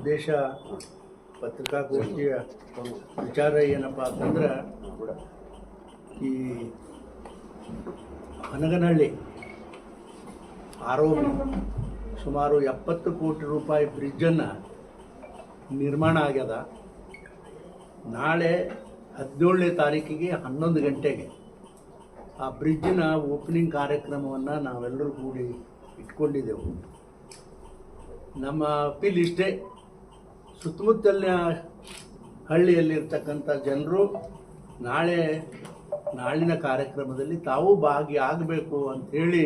ಉದ್ದೇಶ ಪತ್ರಿಕಾಗೋಷ್ಠಿಯ ವಿಚಾರ ಏನಪ್ಪ ಅಂತಂದ್ರೆ, ಈ ಹನಗನಹಳ್ಳಿ ಆರೋಗ್ಯ ಸುಮಾರು ಎಪ್ಪತ್ತು ಕೋಟಿ ರೂಪಾಯಿ ಬ್ರಿಡ್ಜನ್ನು ನಿರ್ಮಾಣ ಆಗ್ಯದ. ನಾಳೆ ಹದಿನೇಳನೇ ತಾರೀಕಿಗೆ ಹನ್ನೊಂದು ಗಂಟೆಗೆ ಆ ಬ್ರಿಡ್ಜಿನ ಓಪನಿಂಗ್ ಕಾರ್ಯಕ್ರಮವನ್ನು ನಾವೆಲ್ಲರೂ ಕೂಡಿ ಇಟ್ಕೊಂಡಿದ್ದೆವು. ನಮ್ಮ ಅಪೀಲ್ ಇಷ್ಟೇ. ಸುತ್ತಮುತ್ತಲಿನ ಹಳ್ಳಿಯಲ್ಲಿರ್ತಕ್ಕಂಥ ಜನರು ನಾಳೆ ನಾಳಿನ ಕಾರ್ಯಕ್ರಮದಲ್ಲಿ ತಾವು ಭಾಗಿಯಾಗಬೇಕು ಅಂಥೇಳಿ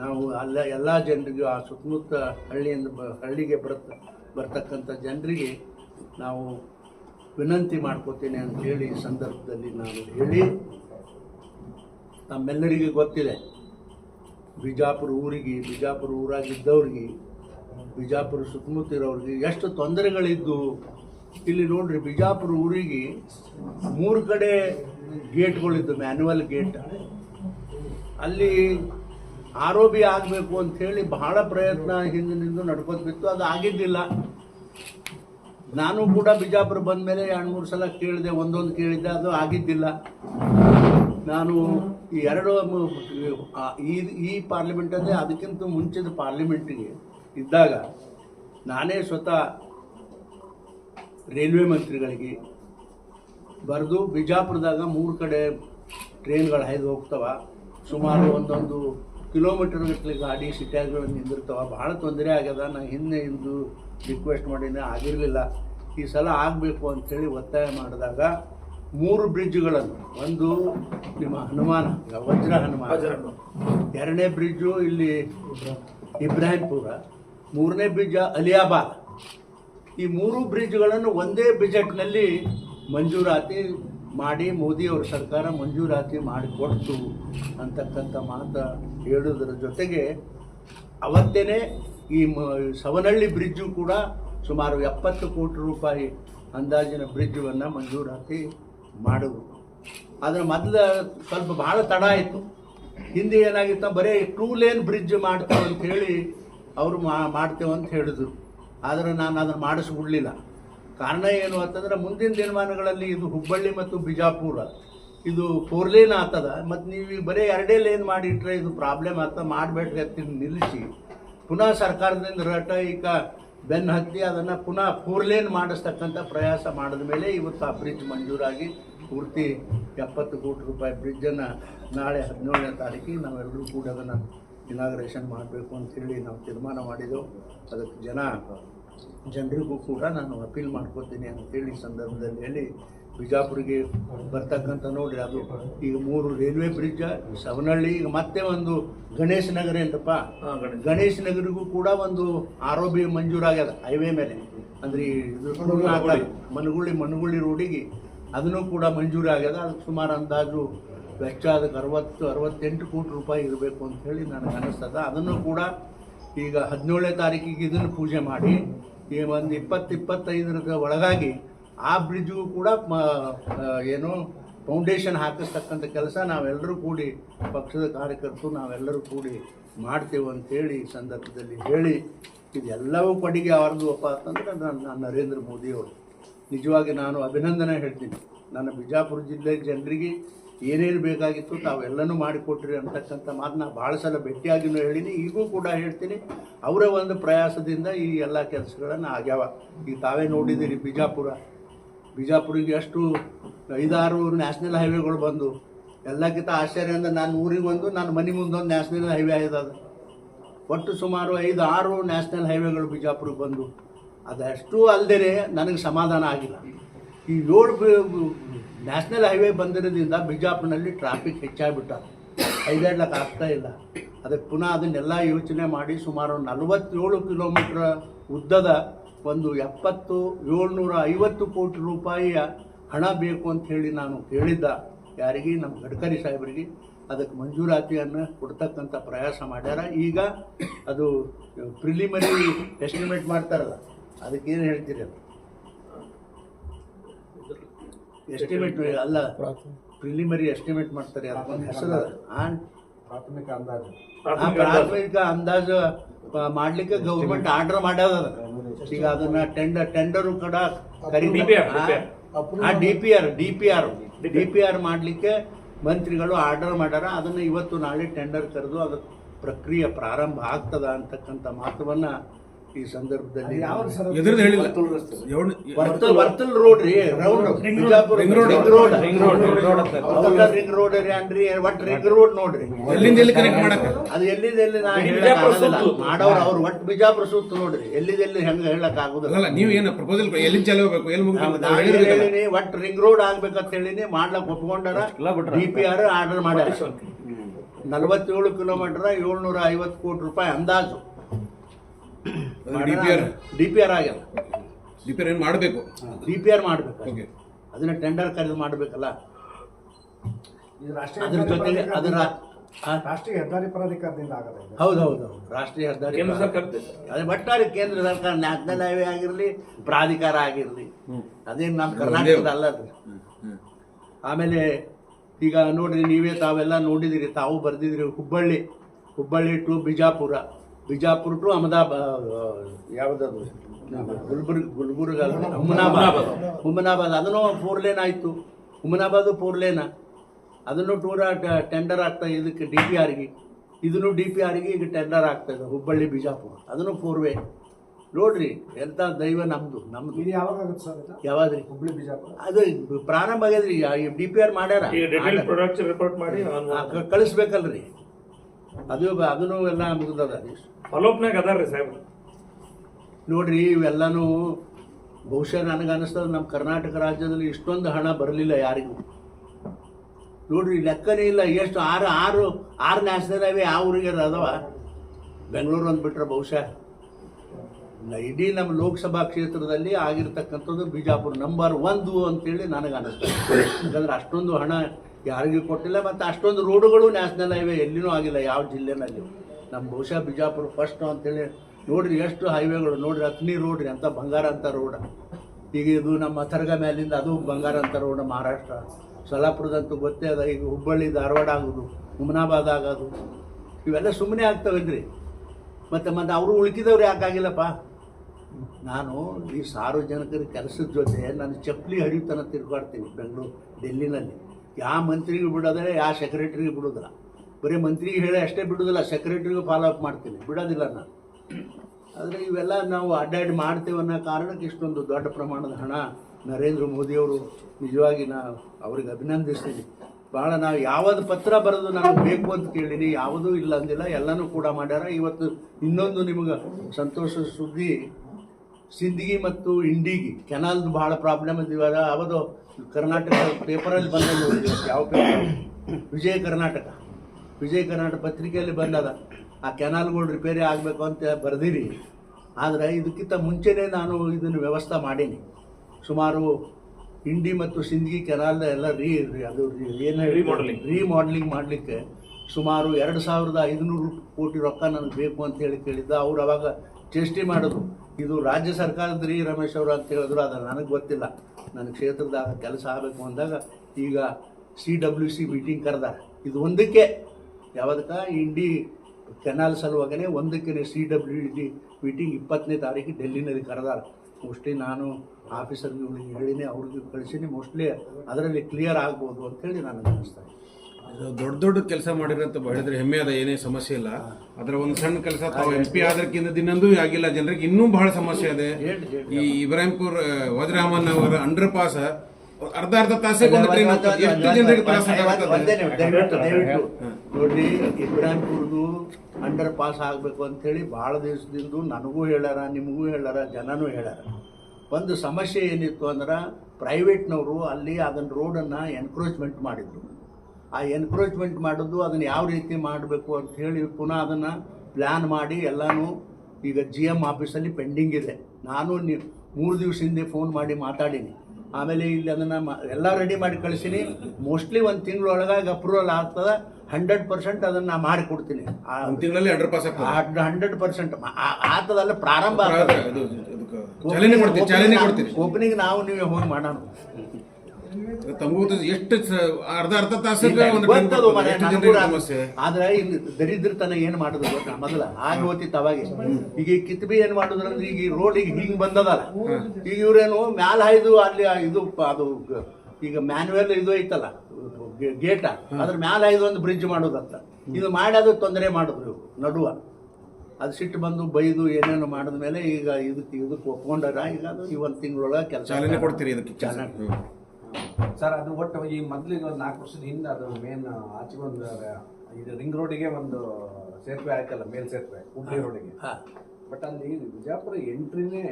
ನಾವು ಅಲ್ಲ ಎಲ್ಲ ಜನರಿಗೂ ಆ ಸುತ್ತಮುತ್ತ ಹಳ್ಳಿಯಿಂದ ಬ ಹಳ್ಳಿಗೆ ಬರತ್ ಬರ್ತಕ್ಕಂಥ ಜನರಿಗೆ ನಾವು ವಿನಂತಿ ಮಾಡ್ಕೋತೀನಿ ಅಂಥೇಳಿ ಈ ಸಂದರ್ಭದಲ್ಲಿ ನಾನು ಹೇಳಿ ತಮ್ಮೆಲ್ಲರಿಗೂ ಗೊತ್ತಿದೆ. ಬಿಜಾಪುರ ಊರಿಗೆ, ಬಿಜಾಪುರ ಊರಾಗಿದ್ದವ್ರಿಗೆ ಬಿಜಾಪುರ ಸುತ್ತಮುತ್ತ ಇರೋರಿಗೆ ಎಷ್ಟು ತೊಂದರೆಗಳಿದ್ದು, ಇಲ್ಲಿ ನೋಡ್ರಿ ಬಿಜಾಪುರ ಊರಿಗೆ ಮೂರು ಕಡೆ ಗೇಟ್ಗಳಿದ್ದು ಮ್ಯಾನ್ಯುವಲ್ ಗೇಟ್. ಅಲ್ಲಿ ಆರೋಪಿ ಆಗಬೇಕು ಅಂಥೇಳಿ ಬಹಳ ಪ್ರಯತ್ನ ಹಿಂದಿನಿಂದ ನಡ್ಕೋತ ಬಿತ್ತು, ಅದು ಆಗಿದ್ದಿಲ್ಲ. ನಾನು ಕೂಡ ಬಿಜಾಪುರ ಬಂದ ಮೇಲೆ ಎರಡು ಮೂರು ಸಲ ಕೇಳಿದೆ, ಒಂದೊಂದು ಕೇಳಿದ್ದೆ, ಅದು ಆಗಿದ್ದಿಲ್ಲ. ನಾನು ಈ ಎರಡು ಈ ಈ ಪಾರ್ಲಿಮೆಂಟಲ್ಲೇ ಅದಕ್ಕಿಂತ ಮುಂಚಿನ ಪಾರ್ಲಿಮೆಂಟಿಗೆ ಇದ್ದಾಗ ನಾನೇ ಸ್ವತಃ ರೈಲ್ವೆ ಮಂತ್ರಿಗಳಿಗೆ ಬರೆದು ಬಿಜಾಪುರದಾಗ ಮೂರು ಕಡೆ ಟ್ರೈನ್ಗಳು ಹಾಯ್ದು ಹೋಗ್ತವೆ. ಸುಮಾರು ಒಂದೊಂದು ಕಿಲೋಮೀಟರ್ ಗಟ್ಟಲೆ ಗಾಡಿ ಸಿಟ್ಯಾಗಳು ನಿಂದಿರ್ತವೆ. ಭಾಳ ತೊಂದರೆ ಆಗ್ಯದ. ನಾನು ಹಿಂದೆ ಇಂದು ರಿಕ್ವೆಸ್ಟ್ ಮಾಡಿನೇ ಆಗಿರಲಿಲ್ಲ. ಈ ಸಲ ಆಗಬೇಕು ಅಂಥೇಳಿ ಒತ್ತಾಯ ಮಾಡಿದಾಗ ಮೂರು ಬ್ರಿಡ್ಜ್ಗಳನ್ನು ಒಂದು ನಿಮ್ಮ ಹನುಮಾನ ವಜ್ರ ಹನುಮಾನ. ಎರಡನೇ ಬ್ರಿಡ್ಜು ಇಲ್ಲಿ ಇಬ್ರಾಹಿಂಪುರ. ಮೂರನೇ ಬ್ರಿಡ್ಜ್ ಅಲಿಯಾಬಾದ್. ಈ ಮೂರು ಬ್ರಿಡ್ಜ್ಗಳನ್ನು ಒಂದೇ ಬಜೆಟ್ನಲ್ಲಿ ಮಂಜೂರಾತಿ ಮಾಡಿ ಮೋದಿ ಅವರ ಸರ್ಕಾರ ಮಂಜೂರಾತಿ ಮಾಡಿಕೊಡ್ತು ಅಂತಕ್ಕಂಥ ಮಾತು ಹೇಳೋದ್ರ ಜೊತೆಗೆ ಅವತ್ತೇ ಈ ಮ, ಸವನಹಳ್ಳಿ ಬ್ರಿಡ್ಜು ಕೂಡ ಸುಮಾರು ಎಪ್ಪತ್ತು ಕೋಟಿ ರೂಪಾಯಿ ಅಂದಾಜಿನ ಬ್ರಿಡ್ಜನ್ನು ಮಂಜೂರಾತಿ ಮಾಡಿದ್ರು ಆದರೆ ಮೊದಲು ಸ್ವಲ್ಪ ಭಾಳ ತಡ ಆಯಿತು. ಹಿಂದೆ ಏನಾಗಿತ್ತು ಬರೀ ಟೂ ಲೇನ್ ಬ್ರಿಡ್ಜ್ ಮಾಡ್ತು ಅಂತ ಹೇಳಿ ಅವರು ಮಾ ಮಾಡ್ತೇವೆ ಅಂತ ಹೇಳಿದರು. ಆದರೆ ನಾನು ಅದನ್ನು ಮಾಡಿಸ್ಬಿಡ್ಲಿಲ್ಲ. ಕಾರಣ ಏನು ಅಂತಂದ್ರೆ ಮುಂದಿನ ದಿನಮಾನಗಳಲ್ಲಿ ಇದು ಹುಬ್ಬಳ್ಳಿ ಮತ್ತು ಬಿಜಾಪುರ, ಇದು ಫೋರ್ ಲೇನ್ ಆಗ್ತದ. ಮತ್ತು ನೀವು ಬರೀ ಎರಡೇ ಲೇನ್ ಮಾಡಿಟ್ರೆ ಇದು ಪ್ರಾಬ್ಲಮ್ ಆಗ್ತದೆ. ಮಾಡಬೇಡ್ರಿ ನಿಲ್ಲಿಸಿ. ಪುನಃ ಸರ್ಕಾರದಿಂದ ರಟ ಈಗ ಬೆನ್ನು ಹತ್ತಿ ಅದನ್ನು ಪುನಃ ಫೋರ್ ಲೇನ್ ಮಾಡಿಸ್ತಕ್ಕಂಥ ಪ್ರಯಾಸ ಮಾಡಿದ ಮೇಲೆ ಇವತ್ತು ಆ ಬ್ರಿಡ್ಜ್ ಮಂಜೂರಾಗಿ ಪೂರ್ತಿ ಎಪ್ಪತ್ತು ಕೋಟಿ ರೂಪಾಯಿ ಬ್ರಿಡ್ಜನ್ನು ನಾಳೆ ಹದಿನೇಳನೇ ತಾರೀಕಿಗೆ ನಾವೆಲ್ಲರೂ ಕೂಡ ಅದನ್ನು ಇನಾಗ್ರೇಷನ್ ಮಾಡಬೇಕು ಅಂಥೇಳಿ ನಾವು ತೀರ್ಮಾನ ಮಾಡಿದೆವು ಅದಕ್ಕೆ ಜನ ಜನರಿಗೂ ಕೂಡ ನಾನು ಅಪೀಲ್ ಮಾಡ್ಕೋತೀನಿ ಅಂತೇಳಿ ಸಂದರ್ಭದಲ್ಲಿ ಹೇಳಿ ಬಿಜಾಪುರಿಗೆ ಬರ್ತಕ್ಕಂಥ ನೋಡಿ ಅದು ಈಗ ಮೂರು ರೈಲ್ವೆ ಬ್ರಿಡ್ಜ್ ಸವನಹಳ್ಳಿ ಈಗ ಮತ್ತೆ ಒಂದು ಗಣೇಶ ನಗರ ಏನಪ್ಪ ಗಣೇಶ ನಗರಿಗೂ ಕೂಡ ಒಂದು ಆರೋಗ್ಯ ಮಂಜೂರಾಗ್ಯದ ಹೈವೇ ಮೇಲೆ. ಅಂದ್ರೆ ಮನಗುಳ್ಳಿ ಮನಗುಳ್ಳಿ ರೋಡಿಗೆ ಅದನ್ನು ಕೂಡ ಮಂಜೂರಾಗ್ಯದ ಅದಕ್ಕೆ ಸುಮಾರು ಅಂದಾಜು ವೆಚ್ಚ ಅದಕ್ಕೆ ಅರವತ್ತು, ಅರವತ್ತೆಂಟು ಕೋಟಿ ರೂಪಾಯಿ ಇರಬೇಕು ಅಂತ ಹೇಳಿ ನನಗೆ ಅನಿಸ್ತದ. ಅದನ್ನು ಕೂಡ ಈಗ ಹದಿನೇಳನೇ ತಾರೀಕಿಗೆ ಇದನ್ನು ಪೂಜೆ ಮಾಡಿ, ಈ ಒಂದು ಇಪ್ಪತ್ತು ಇಪ್ಪತ್ತೈದರ ಒಳಗಾಗಿ ಆ ಬ್ರಿಡ್ಜ್ಗೂ ಕೂಡ ಏನು ಫೌಂಡೇಶನ್ ಹಾಕಿಸ್ತಕ್ಕಂಥ ಕೆಲಸ ನಾವೆಲ್ಲರೂ ಕೂಡಿ, ಪಕ್ಷದ ಕಾರ್ಯಕರ್ತರು ನಾವೆಲ್ಲರೂ ಕೂಡಿ ಮಾಡ್ತೇವೆ ಅಂತೇಳಿ ಈ ಸಂದರ್ಭದಲ್ಲಿ ಹೇಳಿ, ಇದೆಲ್ಲವೂ ಕಡೆಗೆ ಒಪ್ಪ ಅಂತಂದ್ರೆ ನನ್ನ ನರೇಂದ್ರ ಮೋದಿಯವರು. ನಿಜವಾಗಿ ನಾನು ಅಭಿನಂದನೆ ಹೇಳ್ತೀನಿ. ನನ್ನ ಬಿಜಾಪುರ ಜಿಲ್ಲೆ ಜನರಿಗೆ ಏನೇನು ಬೇಕಾಗಿತ್ತು ತಾವೆಲ್ಲನೂ ಮಾಡಿಕೊಟ್ರಿ ಅಂತಕ್ಕಂಥ ಮಾತು ನಾನು ಭಾಳ ಸಲ ಭೇಟಿಯಾಗಿನೂ ಹೇಳಿನಿ. ಈಗೂ ಕೂಡ ಹೇಳ್ತೀನಿ, ಅವರ ಒಂದು ಪ್ರಯಾಸದಿಂದ ಈ ಎಲ್ಲ ಕೆಲಸಗಳನ್ನು ಆಗ್ಯಾವ. ಈಗ ತಾವೇ ನೋಡಿದ್ದೀರಿ ಬಿಜಾಪುರ. ಬಿಜಾಪುರಿಗೆ ಎಷ್ಟು ಐದಾರು ನ್ಯಾಷನಲ್ ಹೈವೇಗಳು ಬಂದು, ಎಲ್ಲಕ್ಕಿಂತ ಆಶ್ಚರ್ಯ ಅಂದ್ರೆ ನಾನು ಊರಿಗೆ ಬಂದು ನಾನು ಮನೆ ಮುಂದೊಂದು ನ್ಯಾಷನಲ್ ಹೈವೇ ಅದು. ಒಟ್ಟು ಸುಮಾರು ಐದು ಆರು ನ್ಯಾಷನಲ್ ಹೈವೇಗಳು ಬಿಜಾಪುರಕ್ಕೆ ಬಂದು, ಅದಷ್ಟು ಅಲ್ಲದೆ ನನಗೆ ಸಮಾಧಾನ ಆಗಿಲ್ಲ. ಈ ಏಳು ನ್ಯಾಷನಲ್ ಹೈವೇ ಬಂದಿರೋದ್ರಿಂದ ಬಿಜಾಪುರನಲ್ಲಿ ಟ್ರಾಫಿಕ್ ಹೆಚ್ಚಾಗ್ಬಿಟ್ಟ. ಐದಾಡ್ಲಕ್ಕೆ ಆಗ್ತಾ ಇಲ್ಲ. ಅದಕ್ಕೆ ಪುನಃ ಅದನ್ನೆಲ್ಲ ಯೋಚನೆ ಮಾಡಿ ಸುಮಾರು ನಲವತ್ತೇಳು ಕಿಲೋಮೀಟ್ರ್ ಉದ್ದದ ಒಂದು ಎಪ್ಪತ್ತು ಏಳ್ನೂರ ಐವತ್ತು ಕೋಟಿ ರೂಪಾಯಿಯ ಹಣ ಬೇಕು ಅಂತ ಹೇಳಿ ನಾನು ಕೇಳಿದ್ದ ಯಾರಿಗೆ? ನಮ್ಮ ಗಡ್ಕರಿ ಸಾಹೇಬರಿಗೆ. ಅದಕ್ಕೆ ಮಂಜೂರಾತಿಯನ್ನು ಕೊಡ್ತಕ್ಕಂಥ ಪ್ರಯಾಸ ಮಾಡ್ಯಾರ. ಈಗ ಅದು ಪ್ರಿಲಿಮರಿ ಎಸ್ಟಿಮೇಟ್ ಮಾಡ್ತಾರಲ್ಲ, ಅದಕ್ಕೇನು ಹೇಳ್ತೀರಿ ಅದು? ಎಸ್ಟಿಮೇಟ್ ಅಲ್ಲ ಪ್ರಿಲಿಮರಿ ಎಸ್ಟಿಮೇಟ್ ಮಾಡ್ತಾರೆ ಅದಕ್ಕೊಂದು ಹೆಸರು ಪ್ರಾಥಮಿಕ ಅಂದಾಜು. ಪ್ರಾಥಮಿಕ ಅಂದಾಜು. ಮಾಡ್ಲಿಕ್ಕೆ ಗೌರ್ಮೆಂಟ್ ಆರ್ಡರ್ ಮಾಡ್ಯಾದ ಅದು. ಈಗ ಅದನ್ನ ಟೆಂಡರ್ ಟೆಂಡರು ಕೂಡ. D P R D P R D P R ಮಾಡ್ಲಿಕ್ಕೆ ಮಂತ್ರಿಗಳು ಆರ್ಡರ್ ಮಾಡ್ಯಾರ. ಅದನ್ನ ಇವತ್ತು ನಾಳೆ ಟೆಂಡರ್ ಕರೆದು ಅದು ಪ್ರಕ್ರಿಯೆ ಪ್ರಾರಂಭ ಆಗ್ತದ ಅಂತಕ್ಕಂಥ ಮಾತವನ್ನ ಈ ಸಂದರ್ಭದಲ್ಲಿ ಎದುರ್ದು ಹೇಳಿಲ್ಲ. ವರ್ತಲ್ ವರ್ತಲ್ ರೋಡ್ ರೀ round. Bijapur ring road. Ring road. Ring road ring road ಅಂತ. ಔಟರ್ ರಿಂಗ್ ರೋಡ್ ಏನ್ರಿ ಒಟ್ ರಿಂಗ್ ರೋಡ್ ನೋಡ್ರಿ. ಎಲ್ಲಿಂದ ಎಲ್ಲಿ ಕನೆಕ್ಟ್ ಮಾಡಕ ಅದು ಎಲ್ಲಿದೆ ಎಲ್ಲಿ ನಾ ಇಡೀ ಹೇಳಕ್ ಬಿಜಾಪುರ ಮಾಡೋರು ಅವ್ರು ಒಟ್ಟು ಬಿಜಾಪುರ ಸುತ್ತ ನೋಡ್ರಿ. ಎಲ್ಲಿದೆ ಎಲ್ಲಿ ಹೆಂಗ ಹೇಳಕ್ ಆಗುದಿಲ್ಲ. ಅಲ್ಲ ನೀವು ಏನು ಪ್ರಪೋಸಲ್ ಎಲ್ಲಿ ಚಾಲು ಹೋಗ್ಬೇಕು? ಎಲ್ಲಿ ಮುಗಿದ್ರೆ ಒಟ್ ಹೇಳಿನಿ ಒಟ್ಟು ರಿಂಗ್ ರೋಡ್ ಆಗ್ಬೇಕಂತ ಹೇಳಿನಿ ಮಾಡ್ಲಕ್ ಒಪ್ಕೊಂಡಾರ ಡಿ ಪಿ ಆರ್ ಆರ್ಡರ್ ಮಾಡ್ಯಾರ. ನಲವತ್ತೇಳು ಕಿಲೋಮೀಟರ್ ಏಳ್ನೂರ ಐವತ್ತು ಕೋಟಿ ರೂಪಾಯಿ ಅಂದಾಜು. D P R D P R D P R ಏನು ಮಾಡಬೇಕು? ಡಿ ಪಿ ಆರ್ ಮಾಡ್ಬೇಕು. ಓಕೆ ಅದನ್ನ ಟೆಂಡರ್ ಕರೆದು ಮಾಡಬೇಕಲ್ಲ. ಇದು ರಾಷ್ಟ್ರೀಯ ಅದ್ರ ಹೆದ್ದಾರಿ ಜೊತೆಗೆ ಅದರ ರಾಷ್ಟ್ರೀಯ ಹೆದ್ದಾರಿ ಪ್ರಾಧಿಕಾರದಿಂದ ಆಗದೆ ಇದು. ಹೌದು ಹೌದು ಹೌದು. ರಾಷ್ಟ್ರೀಯ ಹೆದ್ದಾರಿ ಕೇಂದ್ರ ಸರ್ಕಾರ ಅದೇ ಒಟ್ಟಾರೆ ಕೇಂದ್ರ ಸರ್ಕಾರ ನ್ಯಾಷನಲ್ ಹೈವೇ ಆಗಿರಲಿ ಪ್ರಾಧಿಕಾರ ಆಗಿರಲಿ. ಅದೇನು ನಮ್ಮ ಕರ್ನಾಟಕದ ಅಲ್ಲ ಅದು. ಆಮೇಲೆ ಈಗ ನೋಡ್ರಿ ನೀವೇ ತಾವೆಲ್ಲ ನೋಡಿದಿರಿ ತಾವು ಬರ್ದಿದ್ರಿ ಹುಬ್ಬಳ್ಳಿ. ಹುಬ್ಬಳ್ಳಿ ಟು ಬಿಜಾಪುರ. ಬಿಜಾಪುರ ಟು ಅಹಮದಾಬಾದ್ ಯಾವುದದು? ಗುಲ್ಬರ್ಗ ಗುಲ್ಬರ್ಗ ಅಲ್ಲ, ಹುಮನಾಬಾದ್ ಹುಮನಾಬಾದ್ ಅದನ್ನು ಫೋರ್ ಲೇನ್ ಆಯಿತು. ಹುಮನಾಬಾದು ಫೋರ್ ಲೇನ ಅದನ್ನು ಟೂರ ಟೆಂಡರ್ ಆಗ್ತಾ ಇದಕ್ಕೆ ಡಿ ಪಿ ಆರ್ಗೆ. ಇದನ್ನು ಡಿ ಪಿ ಆರ್ಗೆ ಈಗ ಟೆಂಡರ್ ಆಗ್ತಾ ಇದೆ ಹುಬ್ಬಳ್ಳಿ ಬಿಜಾಪುರ. ಅದನ್ನು ಫೋರ್ ವೇ ನೋಡ್ರಿ ಎಂಥ ದೈವ ನಮ್ಮದು ನಮ್ದು. ಇದು ಯಾವಾಗ ರೀ ಹುಬ್ಬಳ್ಳಿ ಬಿಜಾಪುರ? ಅದು ಪ್ರಾರಂಭ ಆಗ್ಯದ್ರಿ ಡಿ ಪಿ ಆರ್ ಮಾಡ್ಯಾರ? ಈಗ ರಿಪೋರ್ಟ್ ಮಾಡಿ ಆ, ಕ- ಕಳಿಸ್ಬೇಕಲ್ರಿ. ಅದು ಅದನ್ನು ಎಲ್ಲ ಮುಗಿದದ. ಫಾಲೋಪ್ನಾಗ ಅದಾರ್ರಿ ಸಾಹೇಬ್ ನೋಡ್ರಿ ಇವೆಲ್ಲನೂ ಬಹುಶಃ ನನಗೆ ಅನಿಸ್ತದ ನಮ್ಮ ಕರ್ನಾಟಕ ರಾಜ್ಯದಲ್ಲಿ ಇಷ್ಟೊಂದು ಹಣ ಬರಲಿಲ್ಲ ಯಾರಿಗೂ. ನೋಡ್ರಿ ಲೆಕ್ಕನೇ ಇಲ್ಲ. ಎಷ್ಟು ಆರು ಆರು ಆರು ನ್ಯಾಷನಲ್ ಹೈವೇ ಯಾವ ಊರಿಗೆ ಅದಾವ. ಬೆಂಗಳೂರು ಅಂದ್ಬಿಟ್ರೆ ಬಹುಶಃ. ಇಡೀ ನಮ್ಮ ಲೋಕಸಭಾ ಕ್ಷೇತ್ರದಲ್ಲಿ ಆಗಿರ್ತಕ್ಕಂಥದ್ದು ಬಿಜಾಪುರ ನಂಬರ್ ಒಂದು ಅಂತೇಳಿ ನನಗೆ ಅನಿಸ್ತದೆ. ಯಾಕಂದ್ರೆ ಅಷ್ಟೊಂದು ಹಣ ಯಾರಿಗೂ ಕೊಟ್ಟಿಲ್ಲ, ಮತ್ತು ಅಷ್ಟೊಂದು ರೋಡುಗಳು ನ್ಯಾಷನಲ್ ಹೈವೇ ಎಲ್ಲಿನೂ ಆಗಿಲ್ಲ, ಯಾವ ಜಿಲ್ಲೆನಲ್ಲಿ ನಮ್ಮ ಬಹುಶಃ ಬಿಜಾಪುರ ಫಸ್ಟು ಅಂತೇಳಿ ನೋಡ್ರಿ ಎಷ್ಟು ಹೈವೇಗಳು ನೋಡ್ರಿ ಅತ್ನಿ ರೋಡ್ರಿ ಅಂತ ಬಂಗಾರ ಅಂತ ರೋಡ್. ಈಗ ಇದು ನಮ್ಮ ಅಥರ್ಗ ಮೇಲಿಂದ ಅದು ಬಂಗಾರ ಅಂತ ರೋಡ್ ಮಹಾರಾಷ್ಟ್ರ. ಸೊಲ್ಲಾಪುರದಂತೂ ಗೊತ್ತೇ ಅದ, ಈಗ ಹುಬ್ಬಳ್ಳಿ, ಧಾರವಾಡ ಆಗೋದು ಹುಮನಾಬಾದ್ ಆಗೋದು. ಇವೆಲ್ಲ ಸುಮ್ಮನೆ ಆಗ್ತವೇನ್ರಿ ಮತ್ತು ಮತ್ತು ಅವರು ಉಳ್ಕಿದವ್ರು ಯಾಕಾಗಿಲ್ಲಪ್ಪ ನಾನು ಈ ಸಾರ್ವಜನಿಕರ ಕೆಲಸದ ಜೊತೆ, ನಾನು ಚಪ್ಪಲಿ ಹರಿತನ ತಿರ್ಗಾಡ್ತೀನಿ ಬೆಂಗಳೂರು ಡೆಲ್ಲಿನಲ್ಲಿ ಯಾವ ಮಂತ್ರಿಗೂ ಬಿಡೋದಿಲ್ಲ ಯಾವ ಸೆಕ್ರೆಟ್ರಿಗೆ ಬಿಡೋದಿಲ್ಲ. ಬರೀ ಮಂತ್ರಿಗೆ ಹೇಳಿ ಅಷ್ಟೇ ಬಿಡೋದಿಲ್ಲ ಸೆಕ್ರೆಟ್ರಿಗೂ ಫಾಲೋ ಅಪ್ ಮಾಡ್ತೀನಿ. ಬಿಡೋದಿಲ್ಲ ನಾನು. ಆದರೆ ಇವೆಲ್ಲ ನಾವು ಅಡ್ಡಾಡಿ ಮಾಡ್ತೇವೆ ಅನ್ನೋ ಕಾರಣಕ್ಕೆ ಇಷ್ಟೊಂದು ದೊಡ್ಡ ಪ್ರಮಾಣದ ಹಣ ನರೇಂದ್ರ ಮೋದಿಯವರು ನಿಜವಾಗಿ ನಾವು ಅವ್ರಿಗೆ ಅಭಿನಂದಿಸ್ತೀನಿ. ಭಾಳ ನಾವು ಯಾವುದು ಪತ್ರ ಬರೆದು ನನಗೆ ಬೇಕು ಅಂತ ಕೇಳೀನಿ ಯಾವುದೂ ಇಲ್ಲ ಅಂದಿಲ್ಲ, ಎಲ್ಲನೂ ಕೂಡ ಮಾಡ್ಯಾರ. ಇವತ್ತು ಇನ್ನೊಂದು ನಿಮಗೆ ಸಂತೋಷದ ಸುದ್ದಿ ಸಿಂದಗಿ ಮತ್ತು ಇಂಡಿಗಿ. ಕೆನಾಲ್ದು ಭಾಳ ಪ್ರಾಬ್ಲಮ್ ಇದ್ದೀವಲ್ಲ ಅವದು ಕರ್ನಾಟಕ ಪೇಪರಲ್ಲಿ ಬಂದ ಯಾವ ಪೇಪರ್ ವಿಜಯ ಕರ್ನಾಟಕ. ವಿಜಯ ಕರ್ನಾಟಕ ಪತ್ರಿಕೆಯಲ್ಲಿ ಬಂದದ. ಆ ಕೆನಾಲ್ಗಳು ರಿಪೇರಿ ಆಗಬೇಕು ಅಂತ ಬರೆದಿರಿ. ಆದರೆ ಇದಕ್ಕಿಂತ ಮುಂಚೆನೇ ನಾನು ಇದನ್ನು ವ್ಯವಸ್ಥೆ ಮಾಡೀನಿ. ಸುಮಾರು ಇಂಡಿ ಮತ್ತು ಸಿಂದಗಿ ಕೆನಾಲ್ ಎಲ್ಲ ರೀ ರೀ- ಅದು ಏನು Remodeling. ರೀಮಾಡ್ಲಿಂಗ್ ಮಾಡಲಿಕ್ಕೆ ಸುಮಾರು ಎರಡು ಸಾವಿರದ ಐದುನೂರು ಕೋಟಿ ರೊಕ್ಕ ನನಗೆ ಬೇಕು ಅಂತ ಹೇಳಿ ಕೇಳಿದ್ದ. ಅವ್ರು ಅವಾಗ ಚೇಷ್ಟೆ ಮಾಡೋದು. ಇದು ರಾಜ್ಯ ಸರ್ಕಾರದ ರೀ ರಮೇಶ್ ಅವರು ಅಂತ ಹೇಳಿದ್ರು ಅದು ನನಗೆ ಗೊತ್ತಿಲ್ಲ. ನನ್ನ ಕ್ಷೇತ್ರದಾಗ ಕೆಲಸ ಆಗಬೇಕು ಅಂದಾಗ ಈಗ ಸಿ ಡಬ್ಲ್ಯೂ ಸಿ ಮೀಟಿಂಗ್ ಕರೆದ ಇದು ಒಂದಕ್ಕೆ. ಯಾವುದಕ್ಕೆ? ಇಂಡಿ ಕೆನಾಲ್ ಸಲುವಾಗನೇ ಒಂದಕ್ಕೆ ಸಿ ಡಬ್ಲ್ಯೂ ಡಿ ಮೀಟಿಂಗ್ ಇಪ್ಪತ್ತನೇ ತಾರೀಕು ಡೆಲ್ಲಿನಲ್ಲಿ ಕರೆದಾರ. ಮೋಸ್ಟ್ಲಿ ನಾನು ಆಫೀಸರ್ಗಳಿಗೆ ಹೇಳಿನಿ, ಅವ್ರಿಗೆ ಕಳಿಸಿನಿ. ಮೋಸ್ಟ್ಲಿ ಅದರಲ್ಲಿ ಕ್ಲಿಯರ್ ಆಗ್ಬೋದು ಅಂತೇಳಿ ನನಗೆ ಅನ್ನಿಸ್ತಾ ದೊಡ್ಡ ದೊಡ್ಡ ಕೆಲಸ ಮಾಡಿರಂತ ಹೇಳಿದ್ರೆ ಹೆಮ್ಮೆ ಅದ ಏನೇ ಸಮಸ್ಯೆ ಇಲ್ಲ. ಅದರ ಒಂದು ಸಣ್ಣ ಕೆಲಸ ತಾವು ಎಂ ಪಿ ಆದ್ರಕ್ಕಿಂತ ದಿನಂದೂ ಆಗಿಲ್ಲ. ಜನರಿಗೆ ಇನ್ನೂ ಬಹಳ ಸಮಸ್ಯೆ ಇದೆ ಹೇಳಿ ಹೇಳಿ ಈ ಇಬ್ರಾಹಿಂಪುರ್ ವಜ್ರಹಮನ್ ಅವರ ಅಂಡರ್ ಪಾಸ್ ಅರ್ಧ ಅರ್ಧ ತಾಸಿಗೆ ಒಂದು ಟ್ರೈನ್ ಎಷ್ಟು ಜನರಿಗೆ ತ್ರಾಸ ನೋಡಿ ಇಬ್ರಾಹಿಂಪುರ್ದು ಅಂಡರ್ ಪಾಸ್ ಆಗಬೇಕು ಅಂತೇಳಿ ಭಾಳ ದಿವಸದಿಂದ ನನಗೂ ಹೇಳ್ಯಾರ ನಿಮಗೂ ಹೇಳ್ಯಾರ ಜನನೂ ಹೇಳ್ಯಾರ. ಒಂದು ಸಮಸ್ಯೆ ಏನಿತ್ತು ಅಂದ್ರೆ ಪ್ರೈವೇಟ್ನವರು ಅಲ್ಲಿ ಅದನ್ನ ರೋಡನ್ನು ಎನ್ಕ್ರೋಚ್ಮೆಂಟ್ ಮಾಡಿದ್ರು. ಆ ಎನ್ಕ್ರೋಚ್ಮೆಂಟ್ ಮಾಡೋದು ಅದನ್ನು ಯಾವ ರೀತಿ ಮಾಡಬೇಕು ಅಂತ ಹೇಳಿ ಪುನಃ ಅದನ್ನು ಪ್ಲ್ಯಾನ್ ಮಾಡಿ ಎಲ್ಲನೂ ಈಗ ಜಿ ಎಂ ಆಫೀಸಲ್ಲಿ ಪೆಂಡಿಂಗ್ ಇದೆ ನಾನು ನಿ ಮೂರು ದಿವಸ ಹಿಂದೆ ಫೋನ್ ಮಾಡಿ ಮಾತಾಡೀನಿ ಆಮೇಲೆ ಇಲ್ಲಿ ಅದನ್ನು ಎಲ್ಲ ರೆಡಿ ಮಾಡಿ ಕಳಿಸೀನಿ ಮೋಸ್ಟ್ಲಿ ಒಂದು ತಿಂಗಳೊಳಗಾಗಿ ಅಪ್ರೂವಲ್ ಆಗ್ತದೆ ಹಂಡ್ರೆಡ್ ಪರ್ಸೆಂಟ್ ಅದನ್ನು ಮಾಡಿ ಕೊಡ್ತೀನಿ ಒಂದು ತಿಂಗಳಲ್ಲಿ ಅಂಡರ್ ಪಾಸ್ ಆಗ್ತದೆ ಹಂಡ್ರೆಡ್ ಪರ್ಸೆಂಟ್ ಆಗ್ತದಲ್ಲ ಪ್ರಾರಂಭ ಆಗ್ತದೆ ಓಪನಿಂಗ್ ನಾವು ನೀವೇ ಹೋಗಿ ಮಾಡೋಣ ತಮಗೂ ಎಷ್ಟು ಅರ್ಧ ಅರ್ಧ ತಾಸು ಸಮಸ್ಯೆ? ಆದ್ರೆ ಇಲ್ಲಿ ದರಿದ್ರತನ ಏನ್ ಮಾಡುದು ಗೊತ್ತಾ? ಮೊದಲ ಆಗ ಹೋತಿತ್ತು ಅವಾಗೆ. ಈಗ ಕಿತ್ಬಿ ಏನ್ ಮಾಡುದ್ರ ಅಂದ್ರೆ ಈಗ ರೋಡ್ ಈಗ ಹಿಂಗ್ ಬಂದದಲ್ಲ. ಈಗ ಇವ್ರೇನು ಮ್ಯಾಲ ಹಾಯ್ದು ಅಲ್ಲಿ ಇದು ಅದು ಈಗ ಮ್ಯಾನ್ಯುವಲ್ ಇದು ಐತಲ್ಲ ಗೇಟ. ಅದ್ರ ಮ್ಯಾಲ ಹಾಯ್ದು ಒಂದು ಬ್ರಿಡ್ಜ್ ಮಾಡೋದಂತ. ಇದು ಮಾಡಿ ಅದು ತೊಂದರೆ ಮಾಡಿದ್ರು ಇವ್ರು ನಡುವ. ಅದು ಸಿಟ್ಟು ಬಂದು ಬೈದು ಏನೇನು ಮಾಡಿದ ಮೇಲೆ ಈಗ ಇದಕ್ಕೆ ಇದಕ್ಕೆ ಒಪ್ಕೊಂಡಾರ ಈಗ ಅದು ಈ ಒಂದು ತಿಂಗಳೊಳಗೆ ಕೆಲಸ ಕೊಡ್ತೀರಿ ಇದಕ್ಕೆ. ಸರ್ ಅದು ಒಟ್ಟು ಈ ಮೊದಲಿಗೆ ಒಂದು ನಾಲ್ಕು ವರ್ಷದ ಹಿಂದೆ ಅದು ಮೇನ್ ಆಚೆ ಒಂದು ಇದು ರಿಂಗ್ ರೋಡಿಗೆ ಒಂದು ಸೇತುವೆ ಹಾಕಲ್ಲ ಮೇಲ್ ಸೇತುವೆ ಹುಬ್ಳಿ ರೋಡಿಗೆ. ಬಟ್ ಅಲ್ಲಿ ಬಿಜಾಪುರ ಎಂಟ್ರಿನೇ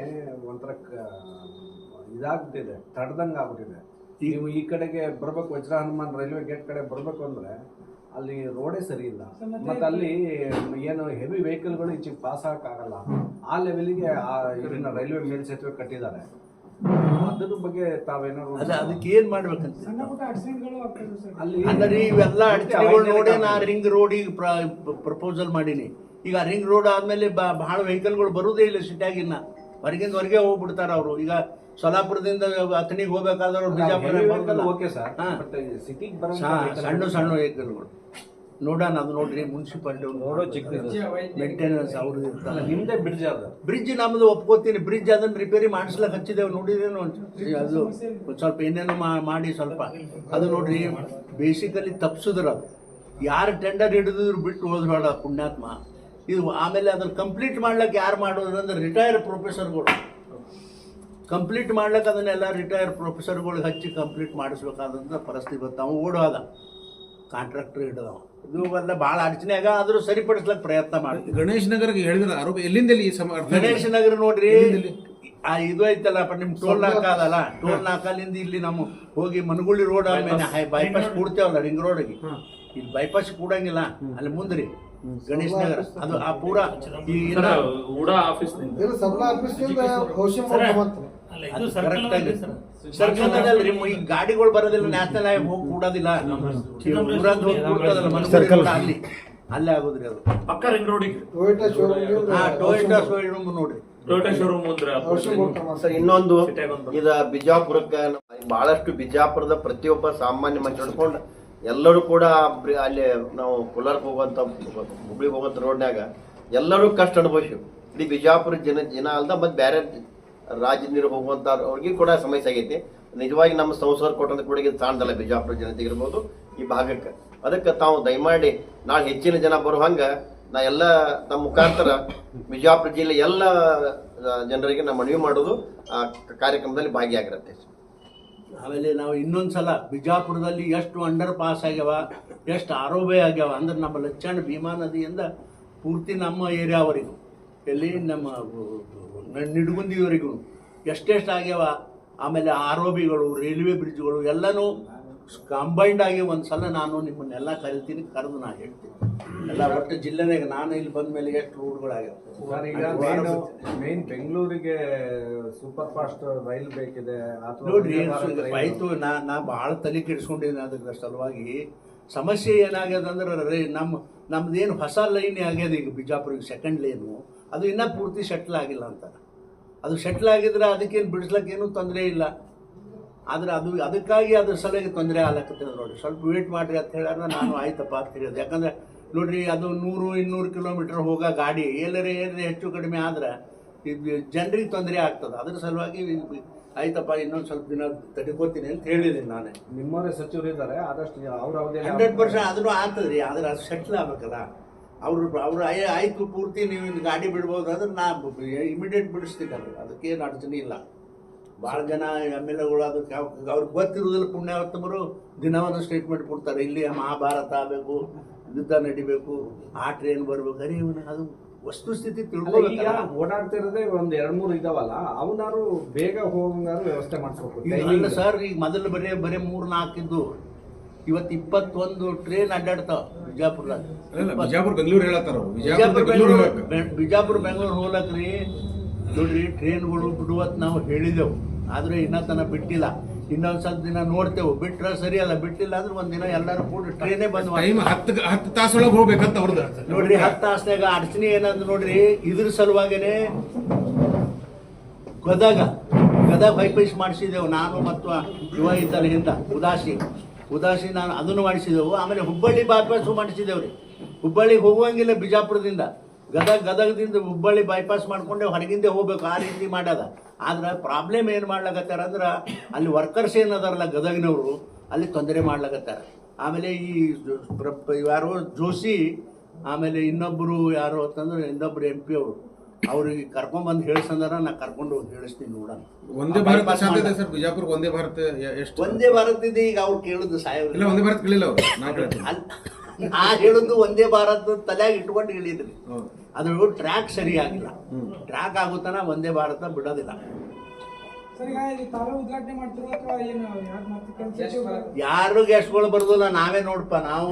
ಒಂಥರ ಕ- ಇದಾಗ್ಬಿಟ್ಟಿದೆ ತಡ್ದಂಗೆ ಆಗ್ಬಿಟ್ಟಿದೆ. ನೀವು ಈ ಕಡೆಗೆ ಬರ್ಬೇಕು ವಜ್ರ ಹನುಮಾನ್ ರೈಲ್ವೆ ಗೇಟ್ ಕಡೆ ಬರ್ಬೇಕು ಅಂದ್ರೆ ಅಲ್ಲಿ ರೋಡೇ ಸರಿ ಇಲ್ಲ. ಮತ್ತೆ ಅಲ್ಲಿ ಏನು ಹೆವಿ ವೆಹಿಕಲ್ಗಳು ಈಚೆಗೆ ಪಾಸ್ ಆಗಕ್ಕಾಗಲ್ಲ. ಆ ಲೆವೆಲ್ಗೆ ಆ ಇದನ್ನ ರೈಲ್ವೆ ಮೇಲ್ ಸೇತುವೆ ಕಟ್ಟಿದ್ದಾರೆ. ಅದ್ರ ಬಗ್ಗೆ ತಾವೇನಾದ್ರು ಅದ ಅದಕ್ಕೆ ಏನ್ ಮಾಡ್ಬೇಕಂತ? ಅಲ್ಲಿ ಅಂದ್ರೆ ಇವೆಲ್ಲ ಅಡಚಣೆಗಳು ನೋಡಿ ನಾ ರಿಂಗ್ ರೋಡಿಗೆ ಪ್ರಪೋಸಲ್ ಮಾಡೀನಿ. ಈಗ ರಿಂಗ್ ರೋಡ್ ಆದ್ಮೇಲೆ ಬಹಳ ವೆಹಿಕಲ್ಗಳು ಬರುದೇ ಇಲ್ಲ ಸಿಟಿಯಾಗಿನ್ನ ಹೊರಗಿಂದ ಹೊರಗೆ ಹೋಗ್ಬಿಡ್ತಾರ ಅವರು. ಈಗ ಸೊಲಾಪುರದಿಂದ ಅಥಣಿಗೆ ಹೋಗ್ಬೇಕಾದ್ರೆ ಅವ್ರು ಬಿಜಾಪುರ ಓಕೆ ಸರ್. ಹಾ. ಬಟ್ ಸಿಟಿಗೆ ಸಣ್ಣ ಸಣ್ಣ ವೆಹಿಕಲ್ಗಳು ನೋಡೋಣ ಅದು ನೋಡ್ರಿ ಮುನ್ಸಿಪಾಲಿಟಿ ನೋಡೋ ಚಿಕ್ಕ ಮೇಂಟೆನೆನ್ಸ್ ಅವ್ರದ್ದು ಇರ್ತಾರೆ. ಇರ್ತಲ್ಲ ನಿಮ್ದೇ ಬ್ರಿಡ್ಜ್ ಅದ. ಬ್ರಿಡ್ಜ್ ನಮ್ದು ಒಪ್ಕೋತೀನಿ. ಬ್ರಿಡ್ಜ್ ಅದನ್ನ ರಿಪೇರಿ ಮಾಡಿಸ್ಲಕ್ ಹಚ್ಚಿದ್ದೇವೆ ನೋಡಿದೇನು ಅದು ಸ್ವಲ್ಪ ಏನೇನೋ ಮಾಡಿ ಸ್ವಲ್ಪ. ಅದು ನೋಡ್ರಿ ಬೇಸಿಕಲಿ ತಪ್ಸಿದ್ರ ಅದು. ಯಾರು ಟೆಂಡರ್ ಹಿಡಿದ್ರು ಬಿಟ್ಟು ಹೋದ್ಬೇಡ ಪುಣ್ಯಾತ್ಮ. ಇದು ಆಮೇಲೆ ಅದನ್ನ ಕಂಪ್ಲೀಟ್ ಮಾಡ್ಲಕ್ಕೆ ಯಾರು ಮಾಡೋದು ಅಂದ್ರೆ ರಿಟೈರ್ಡ್ ಪ್ರೊಫೆಸರ್ಗಳು ಕಂಪ್ಲೀಟ್ ಮಾಡ್ಲಿಕ್ಕೆ ಅದನ್ನೆಲ್ಲ ರಿಟೈರ್ ಪ್ರೊಫೆಸರ್ಗಳಿಗೆ ಹಚ್ಚಿ ಕಂಪ್ಲೀಟ್ ಮಾಡಿಸ್ಬೇಕಾದಂಥ ಪರಿಸ್ಥಿತಿ ಬಂತ ಅವ ಓಡೋದ. ಕಾಂಟ್ರಾಕ್ಟ್ರ್ ಹಿಡಿದವ. ಇದು ಎಲ್ಲ ಬಹಳ ಅಡಚಣೆ ಆಗ ಆದ್ರೂ ಸರಿಪಡಿಸ್ಲಕ್ ಪ್ರಯತ್ನ ಮಾಡ್ತೀವಿ. ಗಣೇಶ್ ನಗರ್ಗೆ ಹೇಳಿದ್ರ ಆರೋಪ ಎಲ್ಲಿಂದ ಎಲ್ಲಿ ಈ ಸಮ ಅರ್ಥ. ಗಣೇಶ ನಗರ ನೋಡ್ರಿ ಆ ಇದು ಐತಲ್ಲಪ್ಪ ನಿಮ್ ಟೋಲ್ ನಾಕ ಅದಲ್ಲ ಟೋಲ್ ನಾಕಲ್ಲಿಂದ ಇಲ್ಲಿ ನಮ್ಮ ಹೋಗಿ ಮನಗುಳ್ಳಿ ರೋಡ್ ಆಮೇಲೆ ಬೈಪಾಸ್ ಕೂಡ್ತೇವಲ್ಲ ರಿಂಗ್ ರೋಡ್ಗೆ ಇಲ್ಲಿ ಬೈಪಾಸ್ ಕೂಡಂಗಿಲ್ಲ ಅಲ್ಲಿ ಮುಂದ್ರಿ ಗಣೇಶ್ ನಗರ. ಅದು ಆ ಪೂರ ಈ ಉಡಾ ಆಫೀಸ್ ಆಫೀಸ್ನಿಂದ ಬಹುಶಃ ಮಾತ್ರ ಈ ಗಾಡಿಗಳು ಬರೋದಿಲ್ಲ ನ್ಯಾಷನಲ್ ಹೈವೇ ಹೋಗಿ ಕೂಡೋದಿಲ್ಲ. ಸರ್ಕಲ್ ಹೋಗಿ ಕೂಡ್ತದಲ್ಲ ಮನಗುಳಿ ಅಲ್ಲಿ. ಅಲ್ಲೇ ಆಗೋದ್ರಿ ಅದು. ಪಕ್ಕ ರಿಂಗ್ ರೋಡಿಗೆ ಟೊಯೋಟಾ ಶೋರೂಮ್ ಹಾ ಟೊಯೋಟಾ ಶೋರೂಮ್ ನೋಡ್ರಿ ಟೊಯೋಟಾ ಶೋರೂಮ್ ಮುಂದ್ರೆ ಸರ್ ಇನ್ನೊಂದು ಇದ ಬಿಜಾಪುರಕ್ಕೆ ಬಹಳಷ್ಟು ಬಿಜಾಪುರದ ಪ್ರತಿಯೊಬ್ಬ ಸಾಮಾನ್ಯ ಮನುಷ್ಯ ಹಿಡ್ಕೊಂಡು ಎಲ್ಲರೂ ಕೂಡ ಅಲ್ಲಿ ನಾವು ಕೋಲಾರಕ್ಕೆ ಹೋಗುವಂತ ಹುಬ್ಳಿಗೆ ಹೋಗುವಂತ ರೋಡ್ನಾಗ ಎಲ್ಲರೂ ಕಷ್ಟ ಅನುಭವಿಸಿವಿ ಇಡೀ ಬಿಜಾಪುರ ಜನ ಜನ ಅಲ್ದ ಮತ್ತೆ ಬೇರೆ ರಾಜ್ಯದಿಂದ ಹೋಗುವಂತ ಅವ್ರಿಗೆ ಕೂಡ ಸಮಸ್ಯೆ ಆಗೈತಿ. ನಿಜವಾಗಿ ನಮ್ಮ ಸಂಸಾರ ಕೊಟ್ಟಂತ ಕೂಡ ತಾಣದಲ್ಲ ಬಿಜಾಪುರ ಜನತೆ ಇರ್ಬೋದು ಈ ಭಾಗಕ್ಕೆ. ಅದಕ್ಕೆ ತಾವು ದಯಮಾಡಿ ನಾಳೆ ಹೆಚ್ಚಿನ ಜನ ಬರುವ ಹಂಗ ನಾ ಎಲ್ಲ ನಮ್ಮ ಮುಖಾಂತರ ಬಿಜಾಪುರ ಜಿಲ್ಲೆ ಎಲ್ಲ ಜನರಿಗೆ ನಾವು ಮನವಿ ಮಾಡೋದು ಆ, ಕಾರ್ಯಕ್ರಮದಲ್ಲಿ ಭಾಗಿಯಾಗಿರುತ್ತೆ. ಆಮೇಲೆ ನಾವು ಇನ್ನೊಂದು ಸಲ ಬಿಜಾಪುರದಲ್ಲಿ ಎಷ್ಟು ಅಂಡರ್ ಪಾಸ್ ಆಗ್ಯಾವ, ಎಷ್ಟು ಆರೋಬೆ ಆಗ್ಯಾವ ಅಂದ್ರೆ ನಮ್ಮ ಲಚ್ಚಾಣ ಭೀಮಾ ನದಿಯಿಂದ ಪೂರ್ತಿ ನಮ್ಮ ಏರಿಯಾವರೆಗೂ ಎಲ್ಲಿ ನಮ್ಮ ನ- ನಿಡಗುಂದಿವರೆಗೂ ಎಷ್ಟೆಷ್ಟು ಆಗ್ಯಾವ? ಆಮೇಲೆ ಆರೋಬಿಗಳು ರೈಲ್ವೆ ಬ್ರಿಡ್ಜ್ಗಳು ಎಲ್ಲನೂ ಕಂಬೈಂಡ್ ಆಗಿ ಒಂದು ಸಲ ನಾನು ನಿಮ್ಮನ್ನೆಲ್ಲ ಕರಿತೀನಿ ಕರೆದು ನಾನು ಹೇಳ್ತೀನಿ. ಎಲ್ಲ ಒಟ್ಟು ಜಿಲ್ಲೆನಾಗ ನಾನು ಇಲ್ಲಿ ಬಂದ ಮೇಲೆ ಎಷ್ಟು ಈಗ ಮೇನ್ ಬೆಂಗಳೂರಿಗೆ ಸೂಪರ್ ಫಾಸ್ಟ್ ರೈಲ್ ಬೇಕಿದೆ ನೋಡ್ರಿ ಆಯಿತು ನಾ ನಾ ಭಾಳ ತಲೆ ಕೆಡಿಸ್ಕೊಂಡಿದ್ದೀನಿ ಅದಕ್ಕೆ ಸಲುವಾಗಿ. ಸಮಸ್ಯೆ ಏನಾಗ್ಯದಂದ್ರೆ ರೇ ನಮ್ಮ ನಮ್ದೇನು ಹೊಸ ಲೈನ್ ಆಗ್ಯದ ಈಗ ಬಿಜಾಪುರಿಗೆ ಸೆಕೆಂಡ್ ಲೈನು ಅದು ಇನ್ನೂ ಪೂರ್ತಿ ಸೆಟ್ಲ್ ಆಗಿಲ್ಲ ಅಂತ. ಅದು ಸೆಟ್ಲ್ ಆಗಿದ್ರೆ ಅದಕ್ಕೇನು ಬಿಡಿಸ್ಲಕ್ಕೆ ಏನೂ ತೊಂದರೆ ಇಲ್ಲ. ಆದರೆ ಅದು ಅದಕ್ಕಾಗಿ ಅದ್ರ ಸಲುವಾಗಿ ತೊಂದರೆ ಆಗ್ಲಕತ್ತದ ನೋಡಿ. ಸ್ವಲ್ಪ ವೇಟ್ ಮಾಡಿರಿ ಅಂತ ಹೇಳಿದ್ರೆ ನಾನು ಆಯ್ತಪ್ಪ ಅಂತ ಹೇಳೋದು ಯಾಕಂದ್ರೆ ನೋಡಿರಿ ಅದು ನೂರು ಇನ್ನೂರು ಕಿಲೋಮೀಟ್ರ್ ಹೋಗೋ ಗಾಡಿ ಎಲ್ಲರೇ ಏನಾರ ಹೆಚ್ಚು ಕಡಿಮೆ ಆದ್ರೆ ಇದು ಜನರಿಗೆ ತೊಂದರೆ ಆಗ್ತದೆ. ಅದ್ರ ಸಲುವಾಗಿ ಆಯ್ತಪ್ಪ ಇನ್ನೊಂದು ಸ್ವಲ್ಪ ದಿನ ತಡ್ಕೋತೀನಿ ಅಂತ ಹೇಳಿದ್ದೀನಿ ನಾನೇ. ನಿಮ್ಮವರೇ ಸಚಿವರು ಇದ್ದಾರೆ ಆದಷ್ಟು ಅವ್ರ ಹಂಡ್ರೆಡ್ ಪರ್ಸೆಂಟ್ ಆದರೂ ಆಗ್ತದೆ ರೀ ಆದ್ರೆ ಅದು ಸೆಟ್ಲ್ ಆಗ್ಬೇಕಲ್ಲ. ಅವ್ರು ಅವ್ರ ಆಯ್- ಆಯ್ತು ಪೂರ್ತಿ ನೀವು ಗಾಡಿ ಬಿಡ್ಬೋದು ಅಂದ್ರೆ ನಾ ಇಮಿಡಿಯೇಟ್ ಬಿಡಿಸ್ತೀನಿ ಅದು ಅದಕ್ಕೇನು ಅಡಚಣೆ ಇಲ್ಲ. ಭಾಳ ಜನ ಎಂ ಎಲ್ ಎಗಳು ಅದಕ್ಕೆ ಅವ್ರಿಗೆ ಗೊತ್ತಿರೋದಿಲ್ಲ ಪುಣ್ಯಾವತ್ತಮರು ದಿನವನ್ನು ಸ್ಟೇಟ್ಮೆಂಟ್ ಕೊಡ್ತಾರೆ. ಇಲ್ಲಿ ಮಹಾಭಾರತ ಆಗಬೇಕು ಯುದ್ಧ ನಡಿಬೇಕು ಆ ಟ್ರೈನ್ ಬರಬೇಕು. ಅರೆ ಇವನು ಅದು ವಸ್ತುಸ್ಥಿತಿ ತಿಳ್ಕೊಳ್ಳಿ ತಿಳ್ಕೊಬೇಕಲ್ಲ. ಓಡಾಡ್ತಿರೋದೇ ಒಂದು ಎರಡ್ ಮೂರು ಇದಾವಲ್ಲ ಅವನಾರು ಬೇಗ ಹೋಗಂಗಾರು ವ್ಯವಸ್ಥೆ ಮಾಡಿಸ್ಬೇಕು ಈಗ ಸರ್ ಈಗ ಮೊದಲು ಬರೀ ಬರೀ ಮೂರು ನಾಲ್ಕಿದ್ದು ಇವತ್ತು ಇಪ್ಪತ್ತೊಂದು ಟ್ರೈನ್ ಅಡ್ಡಾಡ್ತಾವ ಬಿಜಾಪುರದಾಗ. ಬಿಜಾಪುರ ಬೆಂಗಳೂರು ಹೇಳತ್ತಾರ. ಬಿಜಾಪುರ ಬೆಂಗಳೂರು ಬಿಜಾಪುರ ಬೆಂಗಳೂರು ಹೋಗ್ಲಕ್ರಿ. ನೋಡ್ರಿ ಟ್ರೈನ್ಗಳು ಬಿಡುವತ್ ನಾವು ಹೇಳಿದೆವು. ಆದ್ರೆ ಇನ್ನ ತನ ಬಿಟ್ಟಿಲ್ಲ. ಇನ್ನೊಂದ್ ಸ್ವಲ್ಪ ದಿನ ನೋಡ್ತೇವೆ. ಬಿಟ್ರೆ ಸರಿ ಅಲ್ಲ ಬಿಟ್ಟಿಲ್ಲ ಅಂದ್ರೆ ಒಂದ್ ದಿನ ಎಲ್ಲರೂ ಕೂಡ ಟ್ರೈನೇ ಬಂದ್ ಹತ್ತು ಹತ್ತು ತಾಸೊಳಗೆ ಹೋಗ್ಬೇಕಂತ ಅವ್ರದ್ದು ನೋಡ್ರಿ ಹತ್ತು ತಾಸ್ನಾಗ ಅಡಚಣೆ ಏನಂದ್ರೆ ನೋಡ್ರಿ ಇದ್ರ ಸಲುವಾಗೇನೆ ಗದಗ. ಗದಗ ಬೈಪೈಸ್ ಮಾಡಿಸಿದೆವು ನಾನು ಮತ್ತು ಯುವ ಇದ್ದಲ್ಲಿ ಹಿಂದ ಉದಾಸಿ. ಉದಾಸಿ ನಾನು ಅದನ್ನು ಮಾಡಿಸಿದೆವು. ಆಮೇಲೆ ಹುಬ್ಬಳ್ಳಿ ಬೈಪಾಸು ಮಾಡಿಸಿದೆವು ರೀ ಹುಬ್ಬಳ್ಳಿಗೆ ಹೋಗುವಂಗಿಲ್ಲ ಬಿಜಾಪುರದಿಂದ. ಗದಗ, ಗದಗದಿಂದ ಹುಬ್ಬಳ್ಳಿ ಬೈಪಾಸ್ ಮಾಡ್ಕೊಂಡೆ ಹೊರಗಿಂದೆ ಹೋಗ್ಬೇಕು. ಆ ರೀತಿ ಮಾಡ್ಯದ. ಆದ್ರೆ ಪ್ರಾಬ್ಲಮ್ ಏನು ಮಾಡ್ಲಾಕತ್ತಾರ ಅಂದ್ರೆ ಅಲ್ಲಿ ವರ್ಕರ್ಸ್ ಏನದಾರಲ್ಲ ಗದಗಿನವರು, ಅಲ್ಲಿ ತೊಂದರೆ ಮಾಡ್ಲಾಕತ್ತಾರ. ಆಮೇಲೆ ಈ ಯಾರೋ ಜೋಶಿ, ಆಮೇಲೆ ಇನ್ನೊಬ್ಬರು ಯಾರು ಅಂತಂದ್ರೆ ಇನ್ನೊಬ್ರು ಎಂ ಪಿ ಅವರು. ಅವ್ರಿಗೆ ಕರ್ಕೊಂಬಂದು ಹೇಳ್ಸಂದಾರ ನಾ ಕರ್ಕೊಂಡು ಹೋಗಿ ಹೇಳಿಸ್ತೀನಿ ನೋಡೋಣ. ಒಂದೇ ಭಾರತ ಸಾಧ್ಯತೆ ಇದೆ ಸರ್ ಬಿಜಾಪುರ ಒಂದೇ ಭಾರತ ಎಷ್ಟು? ಒಂದೇ ಭಾರತ ಇದೆ ಈಗ ಅವ್ರು ಕೇಳುದು ಸಾಯವ್ರು ಇಲ್ಲ ಒಂದೇ ಭಾರತ ಕೇಳಿಲ್ಲ ಅವ್ರು. ನಾ ಕೇಳ್ತೀನಿ ನಾ ಹೇಳುದು ಒಂದೇ ಭಾರತ ತಲೆಯಾಗಿ ಇಟ್ಕೊಂಡು ಹೇಳಿದ್ರಿ. ಅದ್ರೊಳಗು ಟ್ರ್ಯಾಕ್ ಸರಿ ಸರಿಯಾಗಿಲ್ಲ ಟ್ರ್ಯಾಕ್ ಆಗುತ್ತಾನ ಒಂದೇ ಭಾರತ ಬಿಡೋದಿಲ್ಲ. ಸರ್ ಈಗ ಇದು ಉದ್ಘಾಟನೆ ಮಾಡ್ತಿರೋ ಅಥವಾ ಏನು ಯಾರು ಗೆಸ್ಟ್ಗಳು ಬರ್ದಿಲ್ಲ ನಾವೇ ನೋಡಪ್ಪ ನಾವು